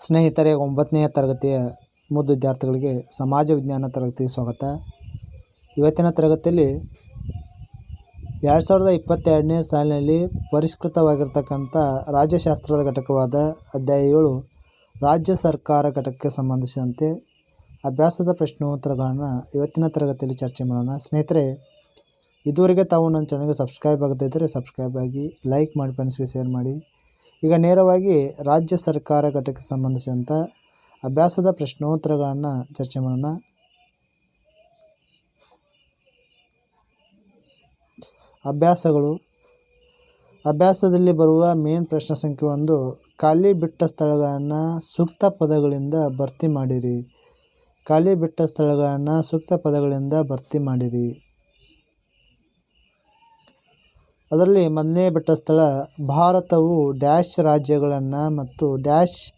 ಸ್ನೇಹಿತರೆ ಒಂಬತ್ತನೆಯ ತರಗತಿಯ ಮುದ್ದು ವಿದ್ಯಾರ್ಥಿಗಳಿಗೆ ಸಮಾಜ ವಿಜ್ಞಾನ ತರಗತಿಗೆ ಸ್ವಾಗತ. ಇವತ್ತಿನ ತರಗತಿಯಲ್ಲಿ ಎರಡು ಸಾವಿರದ ಇಪ್ಪತ್ತೆರಡನೇ ಸಾಲಿನಲ್ಲಿ ಪರಿಷ್ಕೃತವಾಗಿರ್ತಕ್ಕಂಥ ರಾಜ್ಯಶಾಸ್ತ್ರದ ಘಟಕವಾದ ಅಧ್ಯಾಯ ಏಳು, ರಾಜ್ಯ ಸರ್ಕಾರ ಘಟಕಕ್ಕೆ ಸಂಬಂಧಿಸಿದಂತೆ ಅಭ್ಯಾಸದ ಪ್ರಶ್ನೋತ್ತರಗಳನ್ನು ಇವತ್ತಿನ ತರಗತಿಯಲ್ಲಿ ಚರ್ಚೆ ಮಾಡೋಣ. ಸ್ನೇಹಿತರೆ, ಇದುವರೆಗೆ ತಾವು ನನ್ನ ಚಾನಲ್ಗೆ ಸಬ್ಸ್ಕ್ರೈಬ್ ಆಗದೇ ಇದ್ದರೆ ಸಬ್ಸ್ಕ್ರೈಬ್ ಆಗಿ ಲೈಕ್ ಮಾಡಿ ಫ್ರೆಂಡ್ಸ್ಗೆ ಶೇರ್ ಮಾಡಿ. ಈಗ ನೇರವಾಗಿ ರಾಜ್ಯ ಸರ್ಕಾರ ಘಟಕಕ್ಕೆ ಸಂಬಂಧಿಸಿದಂಥ ಅಭ್ಯಾಸದ ಪ್ರಶ್ನೋತ್ತರಗಳನ್ನು ಚರ್ಚೆ ಮಾಡೋಣ. ಅಭ್ಯಾಸಗಳು. ಅಭ್ಯಾಸದಲ್ಲಿ ಬರುವ ಮೇನ್ ಪ್ರಶ್ನೆ ಸಂಖ್ಯೆ ಒಂದು, ಖಾಲಿ ಬಿಟ್ಟ ಸ್ಥಳಗಳನ್ನು ಸೂಕ್ತ ಪದಗಳಿಂದ ಭರ್ತಿ ಮಾಡಿರಿ. ಖಾಲಿ ಬಿಟ್ಟ ಸ್ಥಳಗಳನ್ನು ಸೂಕ್ತ ಪದಗಳಿಂದ ಭರ್ತಿ ಮಾಡಿರಿ. ಅದರಲ್ಲಿ ಮೊದಲನೇ ಬೆಟ್ಟ ಸ್ಥಳ ಭಾರತವು ಡ್ಯಾಶ್ ರಾಜ್ಯಗಳನ್ನು ಮತ್ತು ಡ್ಯಾಶ್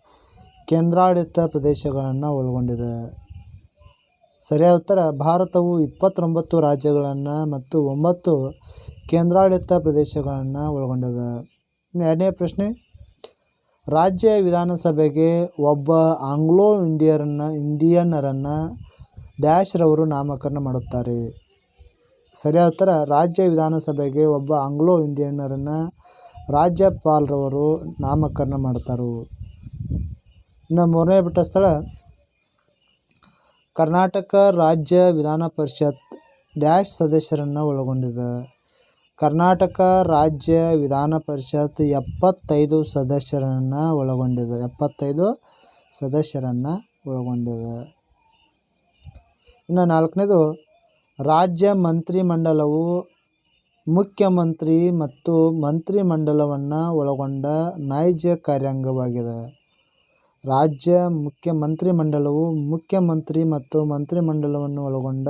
ಕೇಂದ್ರಾಡಳಿತ ಪ್ರದೇಶಗಳನ್ನು ಒಳಗೊಂಡಿದೆ. ಸರಿಯಾದ ಉತ್ತರ, ಭಾರತವು ಇಪ್ಪತ್ತೊಂಬತ್ತು ರಾಜ್ಯಗಳನ್ನು ಮತ್ತು ಒಂಬತ್ತು ಕೇಂದ್ರಾಡಳಿತ ಪ್ರದೇಶಗಳನ್ನು ಒಳಗೊಂಡಿದೆ. ಎರಡನೇ ಪ್ರಶ್ನೆ, ರಾಜ್ಯ ವಿಧಾನಸಭೆಗೆ ಒಬ್ಬ ಆಂಗ್ಲೋ ಇಂಡಿಯರನ್ನು ಇಂಡಿಯನ್ನರನ್ನು ಡ್ಯಾಶ್ರವರು ನಾಮಕರಣ ಮಾಡುತ್ತಾರೆ. ಸರಿಯಾದ ಉತ್ತರ, ರಾಜ್ಯ ವಿಧಾನಸಭೆಗೆ ಒಬ್ಬ ಆಂಗ್ಲೋ ಇಂಡಿಯನ್ನರನ್ನು ರಾಜ್ಯಪಾಲರವರು ನಾಮಕರಣ ಮಾಡ್ತಾರೆ. ಇನ್ನು ಮೂರನೇ ಬಿಟ್ಟ ಸ್ಥಳ, ಕರ್ನಾಟಕ ರಾಜ್ಯ ವಿಧಾನ ಪರಿಷತ್ ಡ್ಯಾಶ್ ಸದಸ್ಯರನ್ನು ಒಳಗೊಂಡಿದೆ. ಕರ್ನಾಟಕ ರಾಜ್ಯ ವಿಧಾನ ಪರಿಷತ್ ಎಪ್ಪತ್ತೈದು ಸದಸ್ಯರನ್ನು ಒಳಗೊಂಡಿದೆ, ಎಪ್ಪತ್ತೈದು ಸದಸ್ಯರನ್ನು ಒಳಗೊಂಡಿದೆ. ಇನ್ನು ನಾಲ್ಕನೇದು ರಾಜ್ಯ ಮಂತ್ರಿಮಂಡಲವು ಮುಖ್ಯಮಂತ್ರಿ ಮತ್ತು ಮಂತ್ರಿಮಂಡಲವನ್ನು ಒಳಗೊಂಡ ನೈಜ ಕಾರ್ಯಾಂಗವಾಗಿದೆ. ರಾಜ್ಯ ಮುಖ್ಯ ಮಂತ್ರಿಮಂಡಲವು ಮುಖ್ಯಮಂತ್ರಿ ಮತ್ತು ಮಂತ್ರಿಮಂಡಲವನ್ನು ಒಳಗೊಂಡ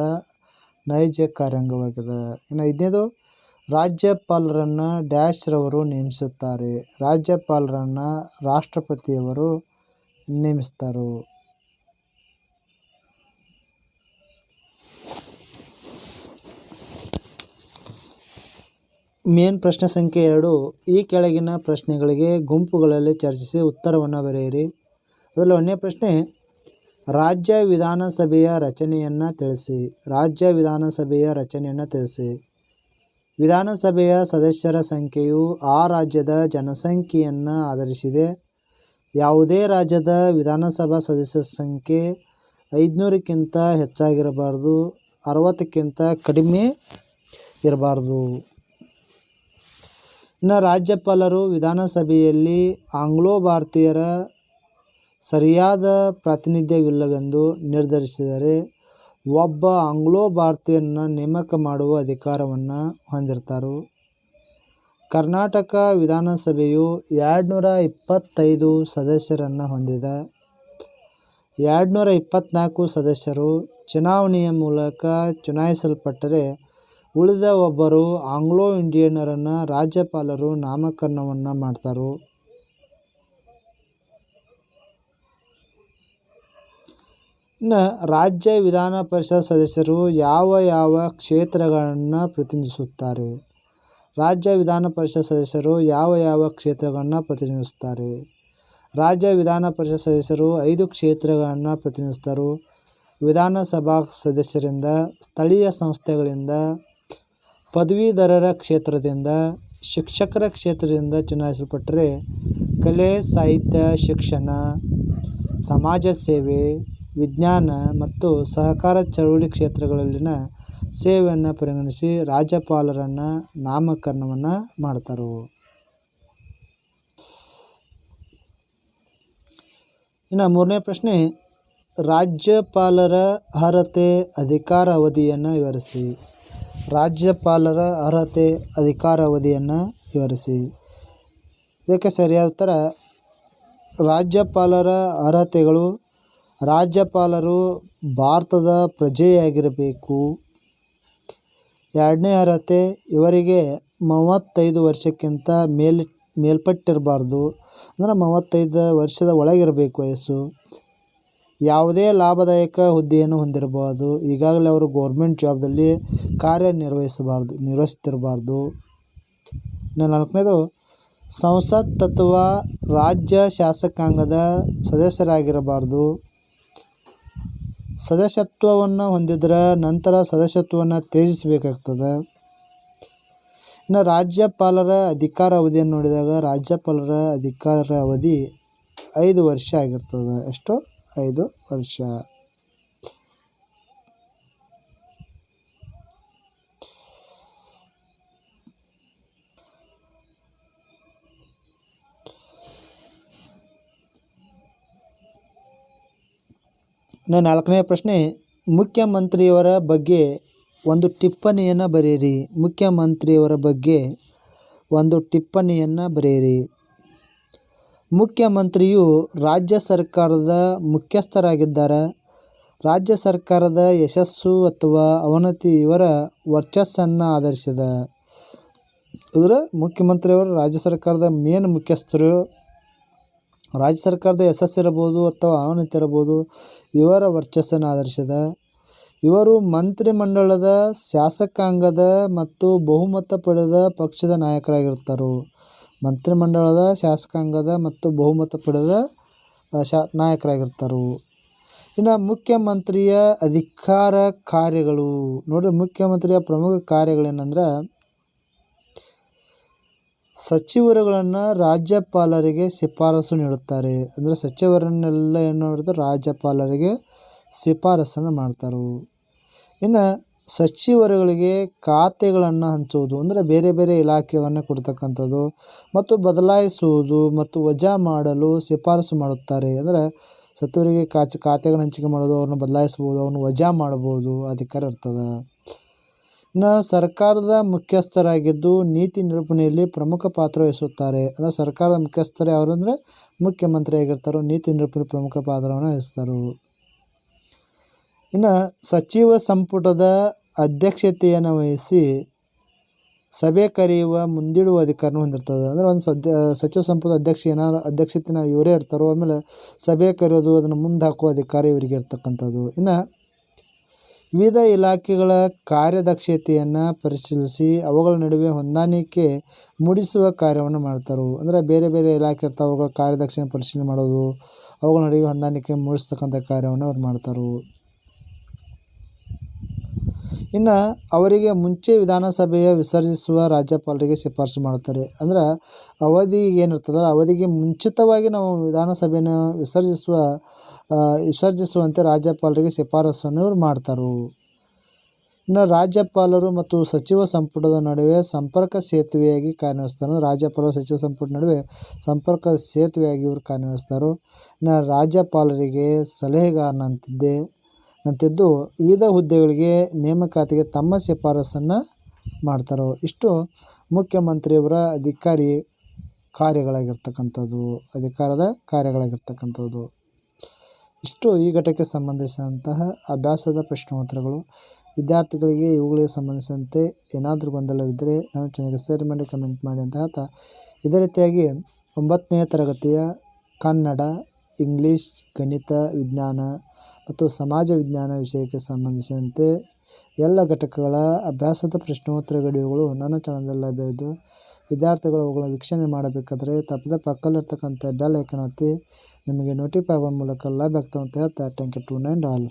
ನೈಜ ಕಾರ್ಯಾಂಗವಾಗಿದೆ. ಇನ್ನು ಐದನೇದು ರಾಜ್ಯಪಾಲರನ್ನು ಡ್ಯಾಶ್ರವರು ನೇಮಿಸುತ್ತಾರೆ. ರಾಜ್ಯಪಾಲರನ್ನು ರಾಷ್ಟ್ರಪತಿಯವರು ನೇಮಿಸ್ತಾರೆ. ಮೇನ್ ಪ್ರಶ್ನೆ ಸಂಖ್ಯೆ ಎರಡು. ಈ ಕೆಳಗಿನ ಪ್ರಶ್ನೆಗಳಿಗೆ ಗುಂಪುಗಳಲ್ಲಿ ಚರ್ಚಿಸಿ ಉತ್ತರವನ್ನು ಬರೆಯಿರಿ. ಅದರಲ್ಲಿ ಒಂದನೇ ಪ್ರಶ್ನೆ, ರಾಜ್ಯ ವಿಧಾನಸಭೆಯ ರಚನೆಯನ್ನು ತಿಳಿಸಿ. ರಾಜ್ಯ ವಿಧಾನಸಭೆಯ ರಚನೆಯನ್ನು ತಿಳಿಸಿ. ವಿಧಾನಸಭೆಯ ಸದಸ್ಯರ ಸಂಖ್ಯೆಯು ಆ ರಾಜ್ಯದ ಜನಸಂಖ್ಯೆಯನ್ನು ಆಧರಿಸಿದೆ. ಯಾವುದೇ ರಾಜ್ಯದ ವಿಧಾನಸಭಾ ಸದಸ್ಯರ ಸಂಖ್ಯೆ ಐದುನೂರಕ್ಕಿಂತ ಹೆಚ್ಚಾಗಿರಬಾರ್ದು, ಅರವತ್ತಕ್ಕಿಂತ ಕಡಿಮೆ ಇರಬಾರ್ದು. ಇನ್ನು ರಾಜ್ಯಪಾಲರು ವಿಧಾನಸಭೆಯಲ್ಲಿ ಆಂಗ್ಲೋ ಭಾರತೀಯರ ಸರಿಯಾದ ಪ್ರಾತಿನಿಧ್ಯವಿಲ್ಲವೆಂದು ನಿರ್ಧರಿಸಿದರೆ ಒಬ್ಬ ಆಂಗ್ಲೋ ಭಾರತೀಯನ ನೇಮಕ ಮಾಡುವ ಅಧಿಕಾರವನ್ನು ಹೊಂದಿರ್ತಾರೆ. ಕರ್ನಾಟಕ ವಿಧಾನಸಭೆಯು ಎರಡುನೂರ ಇಪ್ಪತ್ತೈದು ಸದಸ್ಯರನ್ನು ಹೊಂದಿದೆ. ಎರಡುನೂರ ಇಪ್ಪತ್ತ್ನಾಲ್ಕು ಸದಸ್ಯರು ಚುನಾವಣೆಯ ಮೂಲಕ ಚುನಾಯಿಸಲ್ಪಟ್ಟರೆ ಉಳಿದ ಒಬ್ಬರು ಆಂಗ್ಲೋ ಇಂಡಿಯನ್ನರನ್ನು ರಾಜ್ಯಪಾಲರು ನಾಮಕರಣವನ್ನು ಮಾಡ್ತಾರೆ. ಇನ್ನು ರಾಜ್ಯ ವಿಧಾನ ಪರಿಷತ್ ಸದಸ್ಯರು ಯಾವ ಯಾವ ಕ್ಷೇತ್ರಗಳನ್ನು ಪ್ರತಿನಿಧಿಸುತ್ತಾರೆ? ರಾಜ್ಯ ವಿಧಾನ ಪರಿಷತ್ ಸದಸ್ಯರು ಯಾವ ಯಾವ ಕ್ಷೇತ್ರಗಳನ್ನು ಪ್ರತಿನಿಧಿಸುತ್ತಾರೆ? ರಾಜ್ಯ ವಿಧಾನ ಪರಿಷತ್ ಸದಸ್ಯರು ಐದು ಕ್ಷೇತ್ರಗಳನ್ನು ಪ್ರತಿನಿಧಿಸ್ತಾರೆ. ವಿಧಾನಸಭಾ ಸದಸ್ಯರಿಂದ, ಸ್ಥಳೀಯ ಸಂಸ್ಥೆಗಳಿಂದ ಪದವೀಧರರ ಕ್ಷೇತ್ರದಿಂದ, ಶಿಕ್ಷಕರ ಕ್ಷೇತ್ರದಿಂದ ಚುನಾಯಿಸಲ್ಪಟ್ಟರೆ ಕಲೆ, ಸಾಹಿತ್ಯ, ಶಿಕ್ಷಣ, ಸಮಾಜ ಸೇವೆ, ವಿಜ್ಞಾನ ಮತ್ತು ಸಹಕಾರ ಚಳುವಳಿ ಕ್ಷೇತ್ರಗಳಲ್ಲಿನ ಸೇವೆಯನ್ನು ಪರಿಗಣಿಸಿ ರಾಜ್ಯಪಾಲರನ್ನು ನಾಮಕರಣವನ್ನು ಮಾಡ್ತಾರೆ. ಇನ್ನು ಮೂರನೇ ಪ್ರಶ್ನೆ, ರಾಜ್ಯಪಾಲರ ಅರ್ಹತೆ ಅಧಿಕಾರ ಅವಧಿಯನ್ನು ವಿವರಿಸಿ. ರಾಜ್ಯಪಾಲರ ಅರ್ಹತೆ ಅಧಿಕಾರಾವಧಿಯನ್ನು ವಿವರಿಸಿ. ಇದಕ್ಕೆ ಸರಿಯಾದ ಉತ್ತರ, ರಾಜ್ಯಪಾಲರ ಅರ್ಹತೆಗಳು ರಾಜ್ಯಪಾಲರು ಭಾರತದ ಪ್ರಜೆಯಾಗಿರಬೇಕು. ಎರಡನೇ ಅರ್ಹತೆ, ಇವರಿಗೆ ಮೂವತ್ತೈದು ವರ್ಷಕ್ಕಿಂತ ಮೇಲ್, ಮೇಲ್ಪಟ್ಟಿರಬಾರ್ದು. ಅಂದರೆ ಮೂವತ್ತೈದು ವರ್ಷದ ಒಳಗಿರಬೇಕು ವಯಸ್ಸು. ಯಾವುದೇ ಲಾಭದಾಯಕ ಹುದ್ದೆಯನ್ನು ಹೊಂದಿರಬಾರದು. ಈಗಾಗಲೇ ಅವರು ಗೌರ್ಮೆಂಟ್ ಜಾಬ್ದಲ್ಲಿ ಕಾರ್ಯನಿರ್ವಹಿಸಬಾರ್ದು, ನಿರ್ವಹಿಸ್ತಿರಬಾರ್ದು. ಇನ್ನು ನಾಲ್ಕನೇದು, ಸಂಸತ್ ಅಥವಾ ರಾಜ್ಯ ಶಾಸಕಾಂಗದ ಸದಸ್ಯರಾಗಿರಬಾರ್ದು. ಸದಸ್ಯತ್ವವನ್ನು ಹೊಂದಿದ್ರೆ ನಂತರ ಸದಸ್ಯತ್ವವನ್ನು ತ್ಯಜಿಸಬೇಕಾಗ್ತದೆ. ಇನ್ನು ರಾಜ್ಯಪಾಲರ ಅಧಿಕಾರ ಅವಧಿಯನ್ನು ನೋಡಿದಾಗ ರಾಜ್ಯಪಾಲರ ಅಧಿಕಾರ ಅವಧಿ ಐದು ವರ್ಷ ಆಗಿರ್ತದೆ. ಎಷ್ಟು ಐದು ವರ್ಷ. ಇನ್ನು ನಾಲ್ಕನೇ ಪ್ರಶ್ನೆ, ಮುಖ್ಯಮಂತ್ರಿಯವರ ಬಗ್ಗೆ ಒಂದು ಟಿಪ್ಪಣಿಯನ್ನು ಬರೆಯಿರಿ. ಮುಖ್ಯಮಂತ್ರಿಯವರ ಬಗ್ಗೆ ಒಂದು ಟಿಪ್ಪಣಿಯನ್ನು ಬರೆಯಿರಿ. ಮುಖ್ಯಮಂತ್ರಿಯು ರಾಜ್ಯ ಸರ್ಕಾರದ ಮುಖ್ಯಸ್ಥರಾಗಿದ್ದಾರೆ. ರಾಜ್ಯ ಸರ್ಕಾರದ ಯಶಸ್ಸು ಅಥವಾ ಅವನತಿ ಇವರ ವರ್ಚಸ್ಸನ್ನು ಆಧರಿಸಿದ. ಅಂದರೆ ಮುಖ್ಯಮಂತ್ರಿಯವರು ರಾಜ್ಯ ಸರ್ಕಾರದ ಮೇನ್ ಮುಖ್ಯಸ್ಥರು. ರಾಜ್ಯ ಸರ್ಕಾರದ ಯಶಸ್ಸು ಯಶಸ್ಸಿರಬಹುದು ಅಥವಾ ಅವನತಿ ಇರಬಹುದು ಇವರ ವರ್ಚಸ್ಸನ್ನು ಆಧರಿಸಿದ. ಇವರು ಮಂತ್ರಿಮಂಡಲದ ಶಾಸಕಾಂಗದ ಮತ್ತು ಬಹುಮತ ಪಡೆದ ಪಕ್ಷದ ನಾಯಕರಾಗಿರ್ತಾರೆ ಮಂತ್ರಿಮಂಡಲದ, ಶಾಸಕಾಂಗದ ಮತ್ತು ಬಹುಮತ ಪಡೆದ ಶಾ, ನಾಯಕರಾಗಿರ್ತಾರೆ. ಇನ್ನು ಮುಖ್ಯಮಂತ್ರಿಯ ಅಧಿಕಾರ ಕಾರ್ಯಗಳು, ನೋಡಿರಿ ಮುಖ್ಯಮಂತ್ರಿಯ ಪ್ರಮುಖ ಕಾರ್ಯಗಳೇನಂದ್ರೆ, ಸಚಿವರುಗಳನ್ನು ರಾಜ್ಯಪಾಲರಿಗೆ ಶಿಫಾರಸು ನೀಡುತ್ತಾರೆ. ಅಂದರೆ ಸಚಿವರನ್ನೆಲ್ಲ ಏನು ಮಾಡ್ತಾರೆ, ರಾಜ್ಯಪಾಲರಿಗೆ ಶಿಫಾರಸನ್ನು ಮಾಡ್ತಾರೆ. ಇನ್ನು ಸಚಿವರುಗಳಿಗೆ ಖಾತೆಗಳನ್ನು ಹಂಚುವುದು ಅಂದರೆ ಬೇರೆ ಬೇರೆ ಇಲಾಖೆಯನ್ನು ಕೊಡ್ತಕ್ಕಂಥದ್ದು ಮತ್ತು ಬದಲಾಯಿಸುವುದು ಮತ್ತು ವಜಾ ಮಾಡಲು ಶಿಫಾರಸು ಮಾಡುತ್ತಾರೆ. ಅಂದರೆ ಸಚಿವರಿಗೆ ಕಾಚ ಖಾತೆಗಳ ಹಂಚಿಕೆ ಮಾಡೋದು, ಅವ್ರನ್ನ ಬದಲಾಯಿಸ್ಬೋದು, ಅವ್ರನ್ನ ವಜಾ ಮಾಡ್ಬೋದು ಅಧಿಕಾರ ಇರ್ತದೆ. ಇನ್ನು ಸರ್ಕಾರದ ಮುಖ್ಯಸ್ಥರಾಗಿದ್ದು ನೀತಿ ನಿರೂಪಣೆಯಲ್ಲಿ ಪ್ರಮುಖ ಪಾತ್ರ ವಹಿಸುತ್ತಾರೆ. ಅಂದರೆ ಸರ್ಕಾರದ ಮುಖ್ಯಸ್ಥರು ಯಾರು ಅಂದರೆ ಮುಖ್ಯಮಂತ್ರಿ ಆಗಿರ್ತಾರೋ ನೀತಿ ನಿರೂಪಣೆ ಪ್ರಮುಖ ಪಾತ್ರವನ್ನು ವಹಿಸ್ತಾರೆ. ಇನ್ನು ಸಚಿವ ಸಂಪುಟದ ಅಧ್ಯಕ್ಷತೆಯನ್ನು ವಹಿಸಿ ಸಭೆ ಕರೆಯುವ ಮುಂದಿಡುವ ಅಧಿಕಾರನ ಹೊಂದಿರ್ತದೆ. ಅಂದರೆ ಒಂದು ಸದ್ಯ, ಸಚಿವ ಸಂಪುಟ ಅಧ್ಯಕ್ಷ ಏನಾರು ಅಧ್ಯಕ್ಷತೆನ ಇವರೇ ಇರ್ತಾರೋ ಆಮೇಲೆ ಸಭೆ ಕರೆಯೋದು, ಅದನ್ನು ಮುಂದೆ ಹಾಕುವ ಅಧಿಕಾರ ಇವರಿಗೆ ಇರ್ತಕ್ಕಂಥದ್ದು. ಇನ್ನು ವಿವಿಧ ಇಲಾಖೆಗಳ ಕಾರ್ಯದಕ್ಷತೆಯನ್ನು ಪರಿಶೀಲಿಸಿ ಅವುಗಳ ನಡುವೆ ಹೊಂದಾಣಿಕೆ ಮೂಡಿಸುವ ಕಾರ್ಯವನ್ನು ಮಾಡ್ತಾರೆ. ಅಂದರೆ ಬೇರೆ ಬೇರೆ ಇಲಾಖೆ ಇರ್ತಾವೆ, ಅವುಗಳ ಕಾರ್ಯದಕ್ಷತೆ ಪರಿಶೀಲನೆ ಮಾಡೋದು, ಅವುಗಳ ನಡುವೆ ಹೊಂದಾಣಿಕೆ ಮೂಡಿಸ್ತಕ್ಕಂಥ ಕಾರ್ಯವನ್ನು ಅವ್ರು ಮಾಡ್ತಾರೆ. ಇನ್ನು ಅವರಿಗೆ ಮುಂಚೆ ವಿಧಾನಸಭೆಯ ವಿಸರ್ಜಿಸುವ ರಾಜ್ಯಪಾಲರಿಗೆ ಶಿಫಾರಸು ಮಾಡುತ್ತಾರೆ. ಅಂದ್ರೆ ಅವಧಿ ಏನಿರ್ತದಲ್ಲ ಅವಧಿಗೆ ಮುಂಚಿತವಾಗಿ ನಾವು ವಿಧಾನಸಭೆನ ವಿಸರ್ಜಿಸುವ ವಿಸರ್ಜಿಸುವಂತೆ ರಾಜ್ಯಪಾಲರಿಗೆ ಶಿಫಾರಸನ್ನು ಇವರು ಮಾಡ್ತಾರೆ. ಇನ್ನು ರಾಜ್ಯಪಾಲರು ಮತ್ತು ಸಚಿವ ಸಂಪುಟದ ನಡುವೆ ಸಂಪರ್ಕ ಸೇತುವೆಯಾಗಿ ಕಾರ್ಯನಿರ್ವಹಿಸ್ತಾರೆ. ರಾಜ್ಯಪಾಲರು, ಸಚಿವ ಸಂಪುಟ ನಡುವೆ ಸಂಪರ್ಕ ಸೇತುವೆಯಾಗಿ ಇವರು ಕಾರ್ಯನಿರ್ವಹಿಸ್ತಾರೆ. ಇನ್ನು ರಾಜ್ಯಪಾಲರಿಗೆ ಸಲಹೆಗಾರನಂತಿದ್ದೆ. ನಂತಿದ್ದು ವಿವಿಧ ಹುದ್ದೆಗಳಿಗೆ ನೇಮಕಾತಿಗೆ ತಮ್ಮ ಶಿಫಾರಸನ್ನು ಮಾಡ್ತಾರೋ ಇಷ್ಟು ಮುಖ್ಯಮಂತ್ರಿಯವರ ಅಧಿಕಾರಿ ಕಾರ್ಯಗಳಾಗಿರ್ತಕ್ಕಂಥದ್ದು, ಅಧಿಕಾರದ ಕಾರ್ಯಗಳಾಗಿರ್ತಕ್ಕಂಥದ್ದು. ಇಷ್ಟು ಈ ಘಟಕಕ್ಕೆ ಸಂಬಂಧಿಸಿದಂತಹ ಅಭ್ಯಾಸದ ಪ್ರಶ್ನೋತ್ತರಗಳು. ವಿದ್ಯಾರ್ಥಿಗಳಿಗೆ ಇವುಗಳಿಗೆ ಸಂಬಂಧಿಸಿದಂತೆ ಏನಾದರೂ ಗೊಂದಲವಿದ್ದರೆ ನಾನು ಚೆನ್ನಾಗಿ ಶೇರ್ ಮಾಡಿ ಕಮೆಂಟ್ ಮಾಡಿ ಅಂತ ಹೇಳ್ತಾ. ಇದೇ ರೀತಿಯಾಗಿ ಒಂಬತ್ತನೇ ತರಗತಿಯ ಕನ್ನಡ, ಇಂಗ್ಲೀಷ್, ಗಣಿತ, ವಿಜ್ಞಾನ ಮತ್ತು ಸಮಾಜ ವಿಜ್ಞಾನ ವಿಷಯಕ್ಕೆ ಸಂಬಂಧಿಸಿದಂತೆ ಎಲ್ಲ ಘಟಕಗಳ ಅಭ್ಯಾಸದ ಪ್ರಶ್ನೋತ್ತರ ನನ್ನ ಚಾನಲ್ನಲ್ಲಿ ಲಭ್ಯವಿದ್ದು, ವಿದ್ಯಾರ್ಥಿಗಳು ಅವುಗಳ ವೀಕ್ಷಣೆ ಮಾಡಬೇಕಾದರೆ ತಪ್ಪದೆ ಪಕ್ಕದಲ್ಲಿರ್ತಕ್ಕಂಥ ಬೆಲ್ ಐಕಾನ್ ಒತ್ತಿ ನಿಮಗೆ ನೋಟಿಫೈ ಆಗುವ ಮೂಲಕ ಲಭ್ಯ ಆಗ್ತವೆ ಅಂತ ಹೇಳ್ತಾ thank you to nine all